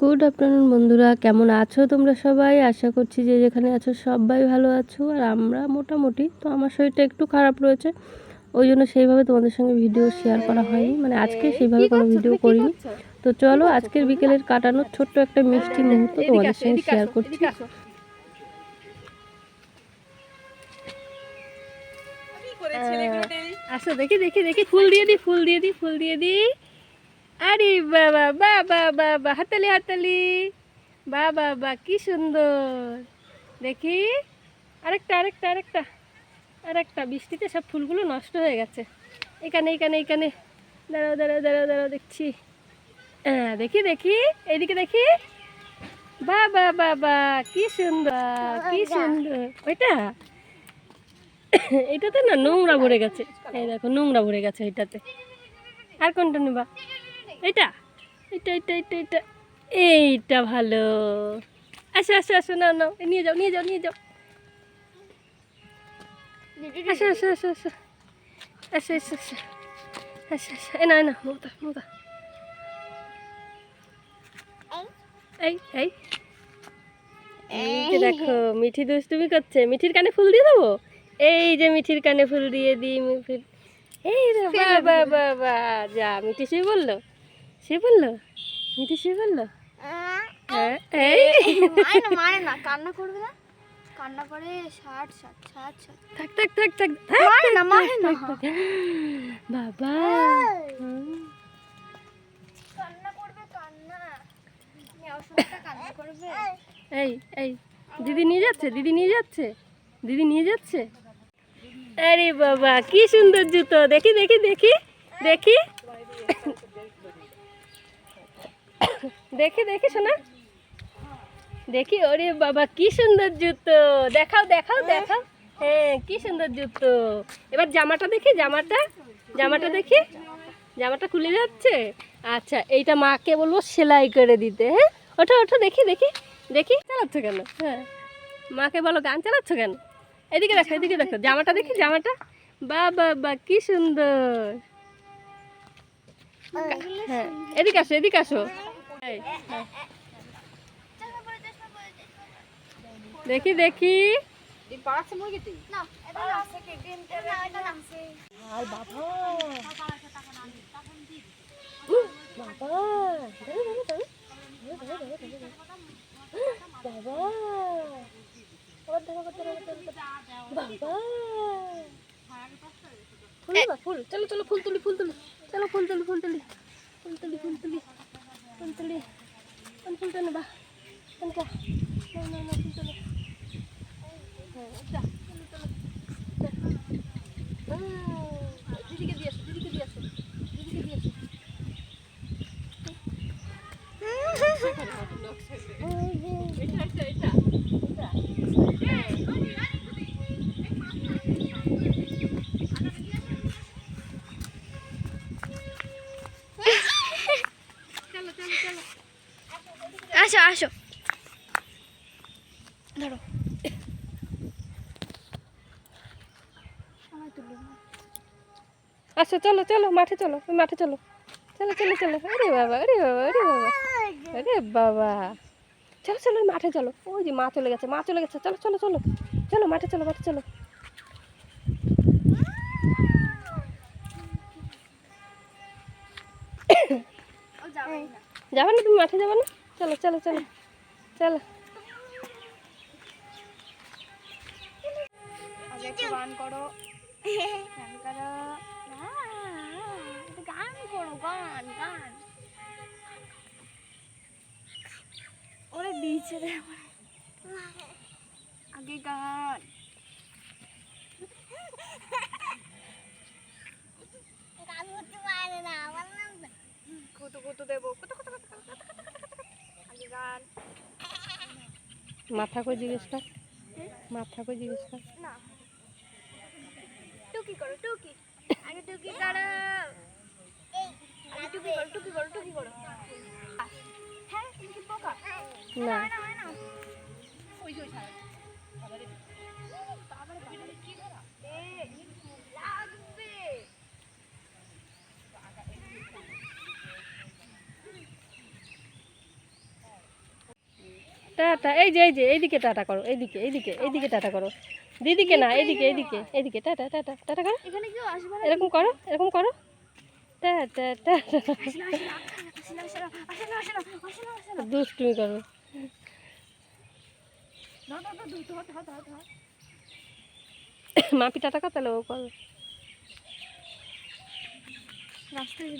Good afternoon বন্ধুরা। কেমন আছো তোমরা সবাই? আশা করছি যে যেখানে আছো সবাই ভালো আছো। আর আমরা মোটামুটি তো আমার শরীরটা একটু খারাপ রয়েছে ওই জন্য সেইভাবে তোমাদের সঙ্গে ভিডিও শেয়ার করা হয়নি। মানে আজকে সেইভাবে কোনো ভিডিও করিনি। তো চলো আজকের বিকেলের কাটানোর ছোট্ট একটা মিষ্টি মুহূর্ত তোমাদের সঙ্গে শেয়ার করছি। আসো দেখি দেখি দেখি। ফুল দিয়ে দি ফুল দিয়ে দি ফুল দিয়ে দি। আরে বাবা বাবা বাবা হাতালি হাতালি বাবা বা কি সুন্দর। দেখি আরেকটা আরেকটা আরেকটা আরেকটা। বৃষ্টিতে সব ফুলগুলো নষ্ট হয়ে গেছে। এখানে এখানে এখানে। দাঁড়াও দাঁড়াও দাঁড়াও দাঁড়াও দেখছি। হ্যাঁ দেখি দেখি। এইদিকে দেখি। বাবা বাবা কি সুন্দর কি সুন্দর। ওইটা? এটাতে না নোংরা ভরে গেছে। এই দেখো নোংরা ভরে গেছে এটাতে। আর কোনটা নেবা? এটা এটা এটা এটা এটা এইটা ভালো। আসো আসো আসো না নাও নিয়ে যাও নিয়ে যাও নিয়ে যাও। আসো আসো আসো আসো। আসো আসো আসো। আসো আসো এ না না মমতা মমতা এই এই। এই দেখো মিঠি দুষ্টুমি করছে। মিঠির কানে ফুল দিয়ে দেবো? এই যে মিঠির কানে ফুল দিয়ে দিই মিঠির এই বাবা বাবা যা মিঠি সে বলল সে বলল? মিঠি সে বলল? এই। মারে না কান্না করবে না। কান্না করে ষাট ষাট ষাট ষাট। থাক থাক থাক থাক থাক। মারে না মারে না। বাবা। কান্না করবে কান্না। কান্না করবে? এই এই দিদি নিয়ে যাচ্ছে দিদি নিয়ে যাচ্ছে দিদি নিয়ে যাচ্ছে। আরে বাবা কি সুন্দর জুতো। দেখি দেখি দেখি দেখি। দেখি দেখি শোনা। দেখি, ওরে বাবা, কি সুন্দর জুতো। দেখাও দেখাও দেখাও। হ্যাঁ কি সুন্দর জুতো। এবার জামাটা দেখি, জামাটা। জামাটা দেখি। জামাটা খুলে যাচ্ছে। আচ্ছা এইটা মাকে বলব সেলাই করে দিতে হ্যাঁ? ওঠো ওঠো, দেখি দেখি দেখি। চালাচ্ছ কেন? হ্যাঁ। মাকে বলো, গান চালাচ্ছ কেন? এদিকে দেখো এদিকে দেখো। জামাটা দেখি, জামাটা। বা বা বা, কি সুন্দর। হ্যাঁ এদিকে আসো এদিকে আসো। হ্যাঁ। দেখি দেখি। ফুল চলো চলো ফুল তুলি ফুল তুলি। চলো ফুল তুলি ফুল তুলি। ফুল তুলি ফুল তুলি। Tuntuli. Tuntuli na ba? Tunta. No, no, no, tuntuli. দিদিকে দিয়েছো দিদিকে দিয়েছো দিদিকে দিয়েছো এটা এটা এটা আসো আসো। ধরো। আচ্ছা চলো চলো মাঠে চলো মাঠে চলো। চলো চলো চলো। আরে বাবা আরে বাবা আরে বাবা। আরে বাবা। চলো চলো মাঠে চলো। ওই যে মা চলে গেছে মা চলে গেছে। চলো চলো চলো। চলো মাঠে চলো মাঠে চলো। যাবে না তুমি মাঠে যাবে না? চলো চলো চলো চলো। গান করো। গান করো। গান করো গান গান। ওরে দিয়েছে রে আগে গান। কুতু কুতু দেবো কুতু কুতু কুতু কুতু কুতু কুতু কুতু। আগে গান মাথা কই জিজ্ঞেস কর। মাথা কই জিজ্ঞেস কর। না। টুকি করো টুকি। আগে টুকি করো আগে টুকি করো টুকি করো টুকি করো। হ্যাঁ তুমি কি পোকা? না টাটা এই যে এই যে এইদিকে টাটা করো এইদিকে এইদিকে এইদিকে টাটা করো। দিদিকে না এইদিকে এইদিকে এইদিকে টাটা টাটা টাটা করো। এখানে কেউ আসবে না এরকম করো এরকম করো। টাটা টাটা দুষ্টুমি করো। মাপি টাটা কর তাহলে ও করো। রাস্তায়